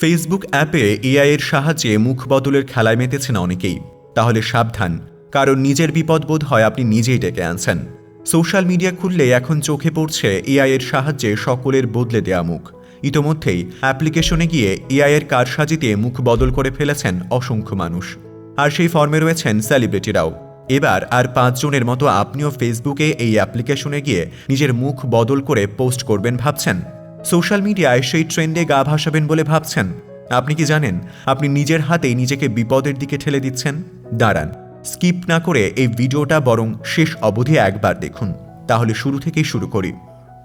Facebook অ্যাপে AI এর সাহায্যে মুখ বদলের খেলায় মেতেছেন অনেকেই। তাহলে সাবধান, কারণ নিজের বিপদ বোধ হয় আপনি নিজেই ডেকে আনছেন। সোশ্যাল মিডিয়া খুললে এখন চোখে পড়ছে এআই এর সাহায্যে সকলের বদলে দেয়া মুখ। ইতোমধ্যেই অ্যাপ্লিকেশনে গিয়ে এআই এর কারসাজিতে মুখ বদল করে ফেলেছেন অসংখ্য মানুষ। আর সেই ফর্মে রয়েছেন সেলিব্রিটিরাও। এবার আর পাঁচজনের মতো আপনিও ফেসবুকে এই অ্যাপ্লিকেশনে গিয়ে নিজের মুখ বদল করে পোস্ট করবেন ভাবছেন? সোশ্যাল মিডিয়ায় সেই ট্রেন্ডে গা ভাসাবেন বলে ভাবছেন। আপনি কি জানেন, আপনি নিজের হাতেই নিজেকে বিপদের দিকে ঠেলে দিচ্ছেন? দাঁড়ান, স্কিপ না করে এই ভিডিওটা বরং শেষ অবধি একবার দেখুন। তাহলে শুরু থেকেই শুরু করি।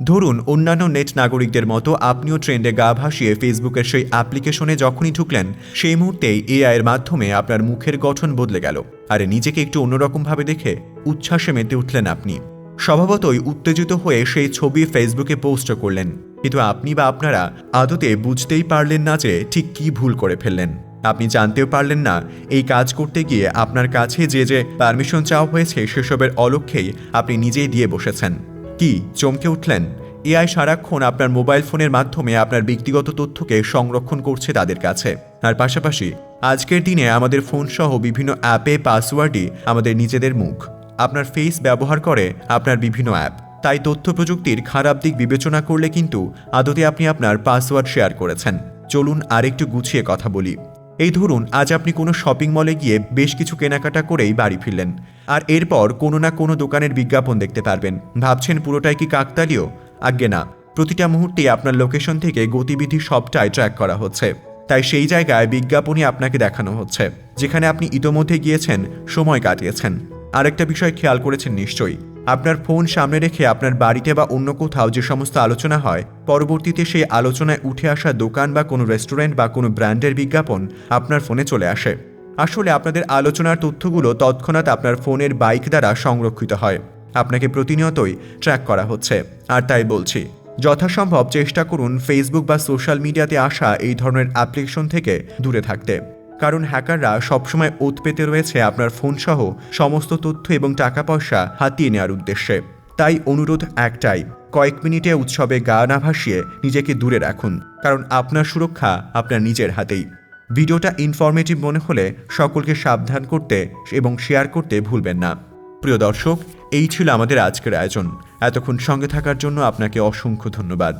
ধরুন, অন্যান্য নেট নাগরিকদের মতো আপনিও ট্রেন্ডে গা ভাসিয়ে ফেসবুকের সেই অ্যাপ্লিকেশনে যখনই ঢুকলেন, সেই মুহূর্তেই এআইয়ের মাধ্যমে আপনার মুখের গঠন বদলে গেল। আর, নিজেকে একটু অন্যরকমভাবে দেখে উচ্ছ্বাসে মেতে উঠলেন আপনি। স্বভাবতই উত্তেজিত হয়ে সেই ছবি ফেসবুকে পোস্ট করলেন। কিন্তু আপনি বা আপনারা আদতে বুঝতেই পারলেন না যে ঠিক কি ভুল করে ফেললেন। আপনি জানতেও পারলেন না এই কাজ করতে গিয়ে আপনার কাছে যে যে পারমিশন চাওয়া হয়েছে সেসবের অলক্ষ্যেই আপনি নিজেই দিয়ে বসেছেন। কি, চমকে উঠলেন? এআই সারাক্ষণ আপনার মোবাইল ফোনের মাধ্যমে আপনার ব্যক্তিগত তথ্যকে সংরক্ষণ করছে তাদের কাছে। আর পাশাপাশি, আজকের দিনে আমাদের ফোন সহ বিভিন্ন অ্যাপে পাসওয়ার্ডই আমাদের নিজেদের মুখ। আপনার ফেস ব্যবহার করে আপনার বিভিন্ন অ্যাপ তাই তথ্য প্রযুক্তির খারাপ দিক বিবেচনা করলে কিন্তু আদতে আপনি আপনার পাসওয়ার্ড শেয়ার করেছেন। চলুন আরেকটু গুছিয়ে কথা বলি। এই ধরুন, আজ আপনি কোনো শপিং মলে গিয়ে বেশ কিছু কেনাকাটা করেই বাড়ি ফিরলেন। আর এরপর কোনো না কোনো দোকানের বিজ্ঞাপন দেখতে পারবেন। ভাবছেন পুরোটাই কি কাকতালীয়? আজ্ঞে না। প্রতিটা মুহূর্তে আপনার লোকেশন থেকে গতিবিধি সবটাই ট্র্যাক করা হচ্ছে। তাই সেই জায়গায় বিজ্ঞাপনই আপনাকে দেখানো হচ্ছে। যেখানে আপনি ইতোমধ্যে গিয়েছেন, সময় কাটিয়েছেন। আরেকটা বিষয় খেয়াল করেছেন নিশ্চয়ই। আপনার ফোন সামনে রেখে আপনার বাড়িতে বা অন্য কোথাও যে সমস্ত আলোচনা হয়, পরবর্তীতে সেই আলোচনায় উঠে আসা দোকান বা কোনো রেস্টুরেন্ট বা কোনো ব্র্যান্ডের বিজ্ঞাপন আপনার ফোনে চলে আসে। আসলে আপনাদের আলোচনার তথ্যগুলো তৎক্ষণাৎ আপনার ফোনের বাইক দ্বারা সংরক্ষিত হয়। আপনাকে প্রতিনিয়তই ট্র্যাক করা হচ্ছে। আর তাই বলছি, যথাসম্ভব চেষ্টা করুন ফেসবুক বা সোশ্যাল মিডিয়াতে আসা এই ধরনের অ্যাপ্লিকেশন থেকে দূরে থাকতে। কারণ হ্যাকাররা সবসময় ওত পেতে রয়েছে আপনার ফোন সহ সমস্ত তথ্য এবং টাকা পয়সা হাতিয়ে নেওয়ার উদ্দেশ্যে। তাই অনুরোধ একটাই, কয়েক মিনিটে উৎসবে গা না ভাসিয়ে নিজেকে দূরে রাখুন, কারণ আপনার সুরক্ষা আপনার নিজের হাতেই। ভিডিওটা ইনফরমেটিভ মনে হলে সকলকে সাবধান করতে এবং শেয়ার করতে ভুলবেন না। প্রিয় দর্শক, এই ছিল আমাদের আজকের আয়োজন। এতক্ষণ সঙ্গে থাকার জন্য আপনাকে অসংখ্য ধন্যবাদ।